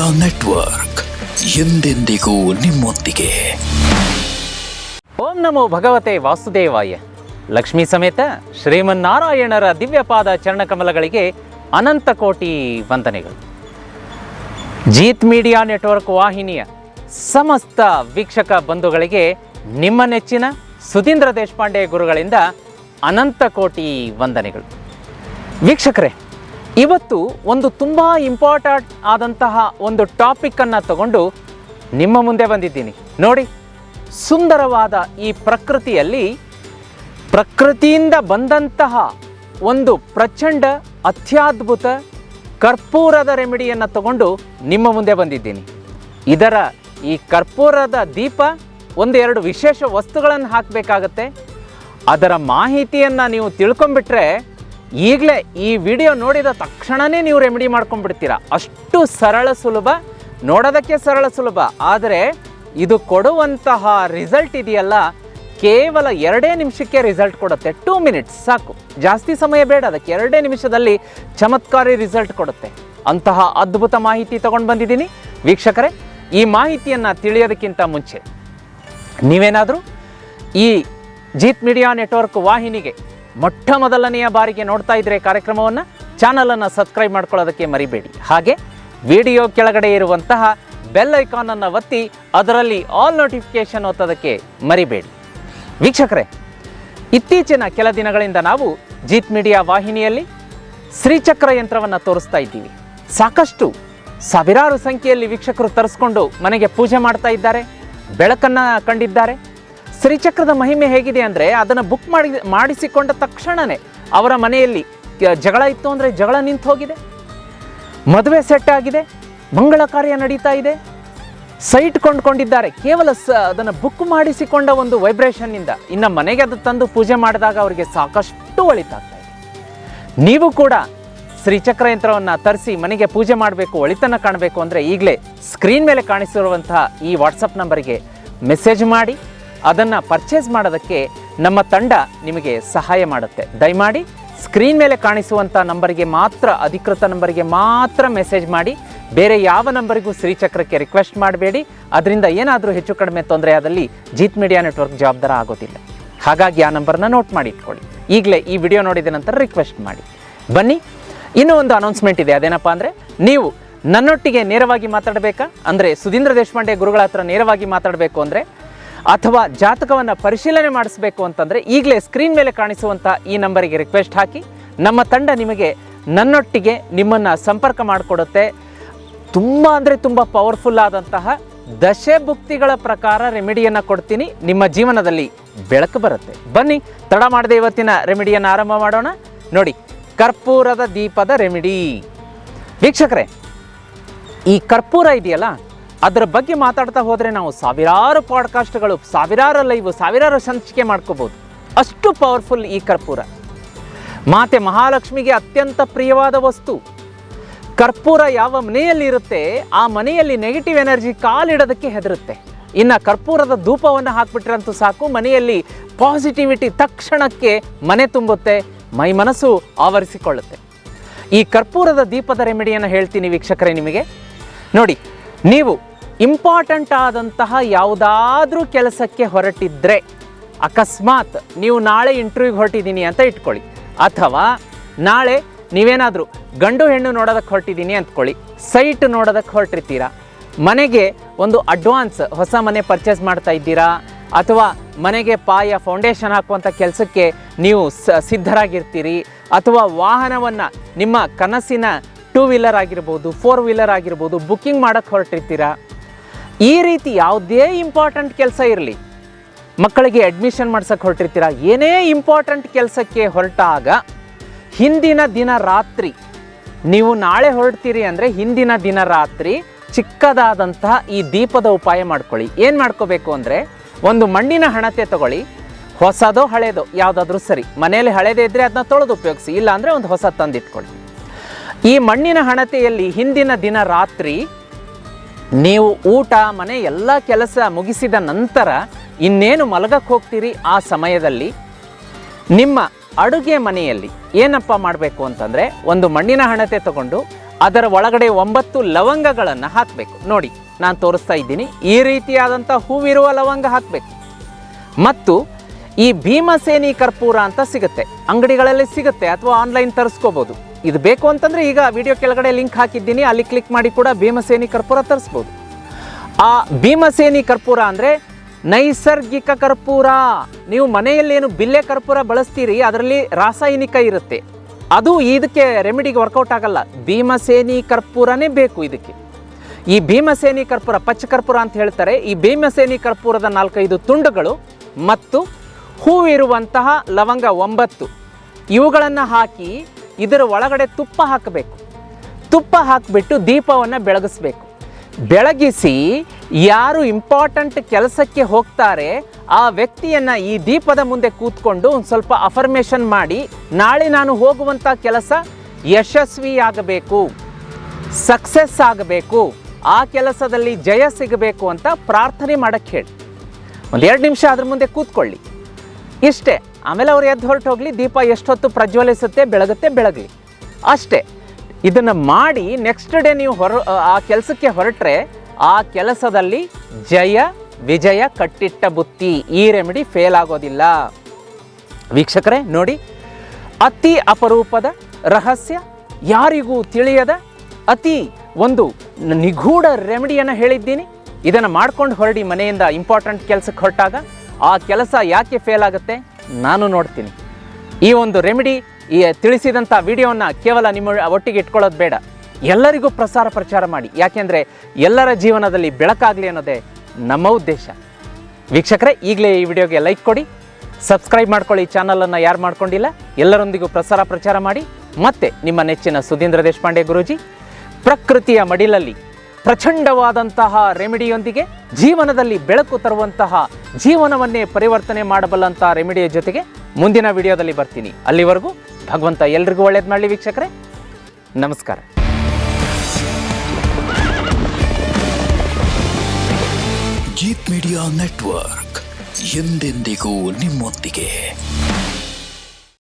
Media network ಎಂದೆಂದಿಗೂ ನಿಮ್ಮೊಂದಿಗೆ. ಓಂ ನಮೋ ಭಗವತೆ ವಾಸುದೇವಾಯ. ಲಕ್ಷ್ಮೀ ಸಮೇತ ಶ್ರೀಮನ್ನಾರಾಯಣರ ದಿವ್ಯಪಾದ ಚರಣಕಮಲಗಳಿಗೆ ಅನಂತ ಕೋಟಿ ವಂದನೆಗಳು. ಜೀತ್ ಮೀಡಿಯಾ ನೆಟ್ವರ್ಕ್ ವಾಹಿನಿಯ ಸಮಸ್ತ ವೀಕ್ಷಕ ಬಂಧುಗಳಿಗೆ ನಿಮ್ಮ ನೆಚ್ಚಿನ ಸುಧೀಂದ್ರ ದೇಶಪಾಂಡೆ ಗುರುಗಳಿಂದ ಅನಂತ ಕೋಟಿ ವಂದನೆಗಳು. ವೀಕ್ಷಕರೇ ಇವತ್ತು ಒಂದು ತುಂಬ ಇಂಪಾರ್ಟೆಂಟ್ ಆದಂತಹ ಒಂದು ಟಾಪಿಕ್ಕನ್ನು ತಗೊಂಡು ನಿಮ್ಮ ಮುಂದೆ ಬಂದಿದ್ದೀನಿ. ನೋಡಿ, ಸುಂದರವಾದ ಈ ಪ್ರಕೃತಿಯಲ್ಲಿ ಪ್ರಕೃತಿಯಿಂದ ಬಂದಂತಹ ಒಂದು ಪ್ರಚಂಡ, ಅತ್ಯದ್ಭುತ, ಕರ್ಪೂರದ ರೆಮಿಡಿಯನ್ನು ತಗೊಂಡು ನಿಮ್ಮ ಮುಂದೆ ಬಂದಿದ್ದೀನಿ. ಇದರ ಈ ಕರ್ಪೂರದ ದೀಪ ಒಂದು ಎರಡು ವಿಶೇಷ ವಸ್ತುಗಳನ್ನು ಹಾಕಬೇಕಾಗತ್ತೆ. ಅದರ ಮಾಹಿತಿಯನ್ನು ನೀವು ತಿಳ್ಕೊಂಬಿಟ್ರೆ ಈಗಲೇ ಈ ವಿಡಿಯೋ ನೋಡಿದ ತಕ್ಷಣವೇ ನೀವು ರೆಮಿಡಿ ಮಾಡ್ಕೊಂಡ್ಬಿಡ್ತೀರಾ. ಅಷ್ಟು ಸರಳ ಸುಲಭ, ನೋಡೋದಕ್ಕೆ ಸರಳ ಸುಲಭ. ಆದರೆ ಇದು ಕೊಡುವಂತಹ ರಿಸಲ್ಟ್ ಇದೆಯಲ್ಲ, ಕೇವಲ ಎರಡೇ ನಿಮಿಷಕ್ಕೆ ರಿಸಲ್ಟ್ ಕೊಡುತ್ತೆ. ಟೂ ಮಿನಿಟ್ಸ್ ಸಾಕು. ಜಾಸ್ತಿ ಸಮಯ ಬೇಡ, ಅದಕ್ಕೆ ಎರಡೇ ನಿಮಿಷದಲ್ಲಿ ಚಮತ್ಕಾರಿ ರಿಸಲ್ಟ್ ಕೊಡುತ್ತೆ. ಅಂತಹ ಅದ್ಭುತ ಮಾಹಿತಿ ತಗೊಂಡು ಬಂದಿದ್ದೀನಿ. ವೀಕ್ಷಕರೇ, ಈ ಮಾಹಿತಿಯನ್ನು ತಿಳಿಯೋದಕ್ಕಿಂತ ಮುಂಚೆ ನೀವೇನಾದರೂ ಈ ಜೀತ್ ಮೀಡಿಯಾ ನೆಟ್ವರ್ಕ್ ವಾಹಿನಿಗೆ ಮೊಟ್ಟ ಮೊದಲನೆಯ ಬಾರಿಗೆ ನೋಡ್ತಾ ಇದ್ರೆ ಕಾರ್ಯಕ್ರಮವನ್ನು ಚಾನಲನ್ನು ಸಬ್ಸ್ಕ್ರೈಬ್ ಮಾಡ್ಕೊಳ್ಳೋದಕ್ಕೆ ಮರಿಬೇಡಿ. ಹಾಗೆ ವಿಡಿಯೋ ಕೆಳಗಡೆ ಇರುವಂತಹ ಬೆಲ್ ಐಕಾನನ್ನು ಒತ್ತಿ ಅದರಲ್ಲಿ ಆಲ್ ನೋಟಿಫಿಕೇಶನ್ ಒತ್ತೋದಕ್ಕೆ ಮರಿಬೇಡಿ. ವೀಕ್ಷಕರೇ, ಇತ್ತೀಚಿನ ಕೆಲ ದಿನಗಳಿಂದ ನಾವು ಜೀತ್ ಮೀಡಿಯಾ ವಾಹಿನಿಯಲ್ಲಿ ಶ್ರೀಚಕ್ರ ಯಂತ್ರವನ್ನು ತೋರಿಸ್ತಾ ಇದ್ದೀವಿ. ಸಾಕಷ್ಟು ಸಾವಿರಾರು ಸಂಖ್ಯೆಯಲ್ಲಿ ವೀಕ್ಷಕರು ತರಿಸ್ಕೊಂಡು ಮನೆಗೆ ಪೂಜೆ ಮಾಡ್ತಾ ಇದ್ದಾರೆ, ಬೆಳಕನ್ನು ಕಂಡಿದ್ದಾರೆ. ಶ್ರೀಚಕ್ರದ ಮಹಿಮೆ ಹೇಗಿದೆ ಅಂದರೆ ಅದನ್ನು ಬುಕ್ ಮಾಡಿ, ಮಾಡಿಸಿಕೊಂಡ ತಕ್ಷಣವೇ ಅವರ ಮನೆಯಲ್ಲಿ ಜಗಳ ಇತ್ತು ಅಂದರೆ ಜಗಳ ನಿಂತು ಹೋಗಿದೆ. ಮದುವೆ ಸೆಟ್ ಆಗಿದೆ, ಮಂಗಳ ಕಾರ್ಯ ನಡೀತಾ ಇದೆ. ಸೈಟ್ ಕೊಂಡ್ಕೊಂಡಿದ್ದಾರೆ. ಕೇವಲ ಸ, ಅದನ್ನು ಬುಕ್ ಮಾಡಿಸಿಕೊಂಡ ಒಂದು ವೈಬ್ರೇಷನ್ನಿಂದ ಇನ್ನು ಮನೆಗೆ ಅದು ತಂದು ಪೂಜೆ ಮಾಡಿದಾಗ ಅವರಿಗೆ ಸಾಕಷ್ಟು ಒಳಿತಾಗ್ತಾ ನೀವು ಕೂಡ ಶ್ರೀಚಕ್ರ ಯಂತ್ರವನ್ನು ತರಿಸಿ ಮನೆಗೆ ಪೂಜೆ ಮಾಡಬೇಕು ಒಳಿತನ್ನು ಕಾಣಬೇಕು ಅಂದರೆ ಈಗಲೇ ಸ್ಕ್ರೀನ್ ಮೇಲೆ ಕಾಣಿಸಿರುವಂತಹ ಈ ವಾಟ್ಸಪ್ ನಂಬರಿಗೆ ಮೆಸೇಜ್ ಮಾಡಿ. ಅದನ್ನು ಪರ್ಚೇಸ್ ಮಾಡೋದಕ್ಕೆ ನಮ್ಮ ತಂಡ ನಿಮಗೆ ಸಹಾಯ ಮಾಡುತ್ತೆ. ದಯಮಾಡಿ ಸ್ಕ್ರೀನ್ ಮೇಲೆ ಕಾಣಿಸುವಂಥ ನಂಬರಿಗೆ ಮಾತ್ರ, ಅಧಿಕೃತ ನಂಬರಿಗೆ ಮಾತ್ರ ಮೆಸೇಜ್ ಮಾಡಿ. ಬೇರೆ ಯಾವ ನಂಬರಿಗೂ ಶ್ರೀಚಕ್ರಕ್ಕೆ ರಿಕ್ವೆಸ್ಟ್ ಮಾಡಬೇಡಿ. ಅದರಿಂದ ಏನಾದರೂ ಹೆಚ್ಚು ಕಡಿಮೆ ತೊಂದರೆ ಆದಲ್ಲಿ ಜೀತ್ ಮೀಡಿಯಾ ನೆಟ್ವರ್ಕ್ ಜವಾಬ್ದಾರ ಆಗೋದಿಲ್ಲ. ಹಾಗಾಗಿ ಆ ನಂಬರ್ನ ನೋಟ್ ಮಾಡಿ ಇಟ್ಕೊಳ್ಳಿ. ಈಗಲೇ ಈ ವಿಡಿಯೋ ನೋಡಿದ ನಂತರ ರಿಕ್ವೆಸ್ಟ್ ಮಾಡಿ. ಬನ್ನಿ, ಇನ್ನೂ ಒಂದು ಅನೌನ್ಸ್ಮೆಂಟ್ ಇದೆ. ಅದೇನಪ್ಪ ಅಂದರೆ, ನೀವು ನನ್ನೊಟ್ಟಿಗೆ ನೇರವಾಗಿ ಮಾತಾಡಬೇಕಾ? ಅಂದರೆ ಸುಧೀಂದ್ರ ದೇಶಪಾಂಡೆ ಗುರುಗಳ ಹತ್ರ ನೇರವಾಗಿ ಮಾತಾಡಬೇಕು ಅಂದರೆ ಅಥವಾ ಜಾತಕವನ್ನು ಪರಿಶೀಲನೆ ಮಾಡಿಸಬೇಕು ಅಂತಂದರೆ ಈಗಲೇ ಸ್ಕ್ರೀನ್ ಮೇಲೆ ಕಾಣಿಸುವಂಥ ಈ ನಂಬರಿಗೆ ರಿಕ್ವೆಸ್ಟ್ ಹಾಕಿ. ನಮ್ಮ ತಂಡ ನಿಮಗೆ ನನ್ನೊಟ್ಟಿಗೆ ನಿಮ್ಮನ್ನು ಸಂಪರ್ಕ ಮಾಡಿಕೊಡುತ್ತೆ. ತುಂಬ ಅಂದರೆ ತುಂಬ ಪವರ್ಫುಲ್ ಆದಂತಹ ದಶೆ ಭುಕ್ತಿಗಳ ಪ್ರಕಾರ ರೆಮಿಡಿಯನ್ನು ಕೊಡ್ತೀನಿ. ನಿಮ್ಮ ಜೀವನದಲ್ಲಿ ಬೆಳಕು ಬರುತ್ತೆ. ಬನ್ನಿ, ತಡ ಮಾಡದೆ ಇವತ್ತಿನ ರೆಮಿಡಿಯನ್ನು ಆರಂಭ ಮಾಡೋಣ. ನೋಡಿ, ಕರ್ಪೂರದ ದೀಪದ ರೆಮಿಡಿ ವೀಕ್ಷಕರೇ, ಈ ಕರ್ಪೂರ ಇದೆಯಲ್ಲ ಅದರ ಬಗ್ಗೆ ಮಾತಾಡ್ತಾ ಹೋದರೆ ನಾವು ಸಾವಿರಾರು ಪಾಡ್ಕಾಸ್ಟ್ಗಳು, ಸಾವಿರಾರು ಲೈವ್, ಸಾವಿರಾರು ಸಂಚಿಕೆ ಮಾಡ್ಕೋಬೋದು. ಅಷ್ಟು ಪವರ್ಫುಲ್ ಈ ಕರ್ಪೂರ. ಮಾತೆ ಮಹಾಲಕ್ಷ್ಮಿಗೆ ಅತ್ಯಂತ ಪ್ರಿಯವಾದ ವಸ್ತು. ಕರ್ಪೂರ ಯಾವ ಮನೆಯಲ್ಲಿ ಇರುತ್ತೆ, ಆ ಮನೆಯಲ್ಲಿ ನೆಗೆಟಿವ್ ಎನರ್ಜಿ ಕಾಲಿಡೋದಕ್ಕೆ ಹೆದರುತ್ತೆ. ಇನ್ನು ಕರ್ಪೂರದ ಧೂಪವನ್ನು ಹಾಕ್ಬಿಟ್ರಂತೂ ಸಾಕು, ಮನೆಯಲ್ಲಿ ಪಾಸಿಟಿವಿಟಿ ತಕ್ಷಣಕ್ಕೆ ಮನೆ ತುಂಬುತ್ತೆ, ಮೈ ಮನಸ್ಸು ಆವರಿಸಿಕೊಳ್ಳುತ್ತೆ. ಈ ಕರ್ಪೂರದ ದೀಪದ ರೆಮಿಡಿಯನ್ನು ಹೇಳ್ತೀನಿ ವೀಕ್ಷಕರೇ ನಿಮಗೆ. ನೋಡಿ, ನೀವು ಇಂಪಾರ್ಟೆಂಟ್ ಆದಂತಹ ಯಾವುದಾದ್ರೂ ಕೆಲಸಕ್ಕೆ ಹೊರಟಿದ್ರೆ ಅಕಸ್ಮಾತ್ ನೀವು ನಾಳೆ ಇಂಟರ್ವ್ಯೂಗೆ ಹೊರಟಿದ್ದೀನಿ ಅಂತ ಇಟ್ಕೊಳ್ಳಿ. ಅಥವಾ ನಾಳೆ ನೀವೇನಾದರೂ ಗಂಡು ಹೆಣ್ಣು ನೋಡೋದಕ್ಕೆ ಹೊರಟಿದ್ದೀನಿ ಅಂದ್ಕೊಳ್ಳಿ. ಸೈಟ್ ನೋಡೋದಕ್ಕೆ ಹೊರಟಿರ್ತೀರಾ? ಮನೆಗೆ ಒಂದು ಅಡ್ವಾನ್ಸ್ ಹೊಸ ಮನೆ ಪರ್ಚೇಸ್ ಮಾಡ್ತಾ ಇದ್ದೀರಾ? ಅಥವಾ ಮನೆಗೆ ಪಾಯ ಫೌಂಡೇಶನ್ ಹಾಕುವಂಥ ಕೆಲಸಕ್ಕೆ ನೀವು ಸ, ಸಿದ್ಧರಾಗಿರ್ತೀರಿ? ಅಥವಾ ವಾಹನವನ್ನು ನಿಮ್ಮ ಕನಸಿನ ಟೂ ವೀಲರ್ ಆಗಿರ್ಬೋದು ಫೋರ್ ವೀಲರ್ ಆಗಿರ್ಬೋದು ಬುಕ್ಕಿಂಗ್ ಮಾಡೋಕ್ಕೆ ಹೊರಟಿರ್ತೀರಾ? ಈ ರೀತಿ ಯಾವುದೇ ಇಂಪಾರ್ಟೆಂಟ್ ಕೆಲಸ ಇರಲಿ, ಮಕ್ಕಳಿಗೆ ಅಡ್ಮಿಷನ್ ಮಾಡ್ಸಕ್ಕೆ ಹೊರಟಿರ್ತೀರ, ಏನೇ ಇಂಪಾರ್ಟೆಂಟ್ ಕೆಲಸಕ್ಕೆ ಹೊರಟಾಗ ಹಿಂದಿನ ದಿನ ರಾತ್ರಿ, ನೀವು ನಾಳೆ ಹೊರಡ್ತೀರಿ ಅಂದರೆ ಹಿಂದಿನ ದಿನ ರಾತ್ರಿ ಚಿಕ್ಕದಾದಂತಹ ಈ ದೀಪದ ಉಪಾಯ ಮಾಡ್ಕೊಳ್ಳಿ. ಏನು ಮಾಡ್ಕೋಬೇಕು ಅಂದರೆ, ಒಂದು ಮಣ್ಣಿನ ಹಣತೆ ತಗೊಳ್ಳಿ, ಹೊಸದೋ ಹಳೇದೋ, ಯಾವುದಾದ್ರೂ ಸರಿ, ಮನೆಯಲ್ಲಿ ಹಳೇದೇ ಇದ್ದರೆ ಅದನ್ನ ತೊಳೆದು ಉಪಯೋಗಿಸಿ ಇಲ್ಲ ಅಂದರೆ ಒಂದು ಹೊಸ ತಂದಿಟ್ಕೊಳ್ಳಿ. ಈ ಮಣ್ಣಿನ ಹಣತೆಯಲ್ಲಿ ಹಿಂದಿನ ದಿನ ರಾತ್ರಿ ನೀವು ಊಟ, ಮನೆ ಎಲ್ಲ ಕೆಲಸ ಮುಗಿಸಿದ ನಂತರ ಇನ್ನೇನು ಮಲಗಕ್ಕೆ ಹೋಗ್ತೀರಿ ಆ ಸಮಯದಲ್ಲಿ? ನಿಮ್ಮ ಅಡುಗೆ ಮನೆಯಲ್ಲಿ ಏನಪ್ಪ ಮಾಡಬೇಕು ಅಂತಂದರೆ ಒಂದು ಮಣ್ಣಿನ ಹಣತೆ ತಗೊಂಡು ಅದರ ಒಳಗಡೆ ಒಂಬತ್ತು ಲವಂಗಗಳನ್ನು ಹಾಕಬೇಕು. ನೋಡಿ, ನಾನು ತೋರಿಸ್ತಾ ಇದ್ದೀನಿ. ಈ ರೀತಿಯಾದಂಥ ಹೂವಿರುವ ಲವಂಗ ಹಾಕಬೇಕು. ಮತ್ತು ಈ ಭೀಮಸೇನಿ ಕರ್ಪೂರ ಅಂತ ಸಿಗುತ್ತೆ. ಅಂಗಡಿಗಳಲ್ಲಿ ಸಿಗುತ್ತೆ ಅಥವಾ ಆನ್ಲೈನ್ ತರಿಸ್ಕೋಬೋದು. ಇದು ಬೇಕು ಅಂತಂದರೆ ಈಗ ವಿಡಿಯೋ ಕೆಳಗಡೆ ಲಿಂಕ್ ಹಾಕಿದ್ದೀನಿ. ಅಲ್ಲಿ ಕ್ಲಿಕ್ ಮಾಡಿ ಕೂಡ ಭೀಮಸೇನಿ ಕರ್ಪೂರ ತರಿಸ್ಬೋದು. ಆ ಭೀಮಸೇನಿ ಕರ್ಪೂರ ಅಂದರೆ ನೈಸರ್ಗಿಕ ಕರ್ಪೂರ. ನೀವು ಮನೆಯಲ್ಲೇನು ಬಿಲ್ಲೆ ಕರ್ಪೂರ ಬಳಸ್ತೀರಿ, ಅದರಲ್ಲಿ ರಾಸಾಯನಿಕ ಇರುತ್ತೆ. ಅದು ಇದಕ್ಕೆ ರೆಮಿಡಿಗೆ ವರ್ಕೌಟ್ ಆಗಲ್ಲ. ಭೀಮಸೇನಿ ಕರ್ಪೂರನೇ ಬೇಕು ಇದಕ್ಕೆ. ಈ ಭೀಮಸೇನಿ ಕರ್ಪೂರ, ಪಚ್ಚ ಕರ್ಪೂರ ಅಂತ ಹೇಳ್ತಾರೆ. ಈ ಭೀಮಸೇನಿ ಕರ್ಪೂರದ ನಾಲ್ಕೈದು ತುಂಡುಗಳು ಮತ್ತು ಹೂವಿರುವಂತಹ ಲವಂಗ ಒಂಬತ್ತು. ಇವುಗಳನ್ನು ಹಾಕಿ ಇದರ ಒಳಗಡೆ ತುಪ್ಪ ಹಾಕಬೇಕು. ತುಪ್ಪ ಹಾಕಿಬಿಟ್ಟು ದೀಪವನ್ನು ಬೆಳಗಿಸ್ಬೇಕು. ಬೆಳಗಿಸಿ ಯಾರು ಇಂಪಾರ್ಟೆಂಟ್ ಕೆಲಸಕ್ಕೆ ಹೋಗ್ತಾರೆ, ಆ ವ್ಯಕ್ತಿಯನ್ನು ಈ ದೀಪದ ಮುಂದೆ ಕೂತ್ಕೊಂಡು ಒಂದು ಸ್ವಲ್ಪ ಅಫರ್ಮೇಷನ್ ಮಾಡಿ, ನಾಳೆ ನಾನು ಹೋಗುವಂಥ ಕೆಲಸ ಯಶಸ್ವಿಯಾಗಬೇಕು ಸಕ್ಸಸ್ ಆಗಬೇಕು, ಆ ಕೆಲಸದಲ್ಲಿ ಜಯ ಸಿಗಬೇಕು ಅಂತ ಪ್ರಾರ್ಥನೆ ಮಾಡಕ್ಕೆ ಹೇಳಿ. ಒಂದು ಎರಡು ನಿಮಿಷ ಅದ್ರ ಮುಂದೆ ಕೂತ್ಕೊಳ್ಳಿ. ಇಷ್ಟೇ. ಆಮೇಲೆ ಅವ್ರು ಎದ್ದು ಹೊರಟು ಹೋಗಲಿ, ದೀಪ ಎಷ್ಟೊತ್ತು ಪ್ರಜ್ವಲಿಸುತ್ತೆ, ಬೆಳಗುತ್ತೆ, ಬೆಳಗಲಿ. ಅಷ್ಟೇ. ಇದನ್ನು ಮಾಡಿ ನೆಕ್ಸ್ಟ್ ಡೇ ನೀವು ಹೊರ, ಆ ಕೆಲಸಕ್ಕೆ ಹೊರಟ್ರೆ ಆ ಕೆಲಸದಲ್ಲಿ ಜಯ, ವಿಜಯ ಕಟ್ಟಿಟ್ಟ ಬುತ್ತಿ ಈ ರೆಮಿಡಿ ಫೇಲ್ ಆಗೋದಿಲ್ಲ. ವೀಕ್ಷಕರೇ, ನೋಡಿ. ಅತಿ ಅಪರೂಪದ ರಹಸ್ಯ ಯಾರಿಗೂ ತಿಳಿಯದ ಅತಿ ಒಂದು ನಿಗೂಢ ರೆಮಿಡಿಯನ್ನು ಹೇಳಿದ್ದೀನಿ. ಇದನ್ನು ಮಾಡ್ಕೊಂಡು ಹೊರಡಿ ಮನೆಯಿಂದ ಇಂಪಾರ್ಟೆಂಟ್ ಕೆಲಸಕ್ಕೆ ಹೊರಟಾಗ ಆ ಕೆಲಸ ಯಾಕೆ ಫೇಲ್ ಆಗುತ್ತೆ? ನಾನು ನೋಡ್ತೀನಿ. ಈ ಒಂದು ರೆಮಿಡಿ ಈ ತಿಳಿಸಿದಂಥ ವಿಡಿಯೋನ ಕೇವಲ ನಿಮ್ಮ ಒಟ್ಟಿಗೆ ಇಟ್ಕೊಳ್ಳೋದು ಬೇಡ. ಎಲ್ಲರಿಗೂ ಪ್ರಸಾರ ಪ್ರಚಾರ ಮಾಡಿ. ಯಾಕೆಂದರೆ ಎಲ್ಲರ ಜೀವನದಲ್ಲಿ ಬೆಳಕಾಗಲಿ ಅನ್ನೋದೇ ನಮ್ಮ ಉದ್ದೇಶ. ವೀಕ್ಷಕರೇ, ಈಗಲೇ ಈ ವಿಡಿಯೋಗೆ ಲೈಕ್ ಕೊಡಿ. ಸಬ್ಸ್ಕ್ರೈಬ್ ಮಾಡ್ಕೊಳ್ಳಿ ಚಾನಲನ್ನು ಯಾರು ಮಾಡ್ಕೊಂಡಿಲ್ಲ? ಎಲ್ಲರೊಂದಿಗೂ ಪ್ರಸಾರ ಪ್ರಚಾರ ಮಾಡಿ. ಮತ್ತೆ ನಿಮ್ಮ ನೆಚ್ಚಿನ ಸುಧೀಂದ್ರ ದೇಶಪಾಂಡೆ ಗುರೂಜಿ, ಪ್ರಕೃತಿಯ ಮಡಿಲಲ್ಲಿ ಪ್ರಚಂಡವಾದಂತಹ ರೆಮಿಡಿಯೊಂದಿಗೆ ಜೀವನದಲ್ಲಿ ಬೆಳಕು ತರುವಂತಹ ಜೀವನವನ್ನೇ ಪರಿವರ್ತನೆ ಮಾಡಬಲ್ಲಂತಹ ರೆಮಿಡಿಯ ಜೊತೆಗೆ ಮುಂದಿನ ವಿಡಿಯೋದಲ್ಲಿ ಬರ್ತೀನಿ. ಅಲ್ಲಿವರೆಗೂ ಭಗವಂತ ಎಲ್ರಿಗೂ ಒಳ್ಳೇದು ಮಾಡಲಿ ವೀಕ್ಷಕರೇ. ನಮಸ್ಕಾರ. ಗೀತ್ ಮೀಡಿಯಾ ನೆಟ್ವರ್ಕ್ ಎಂದೆಂದಿಗೂ ನಿಮ್ಮೊಂದಿಗೆ.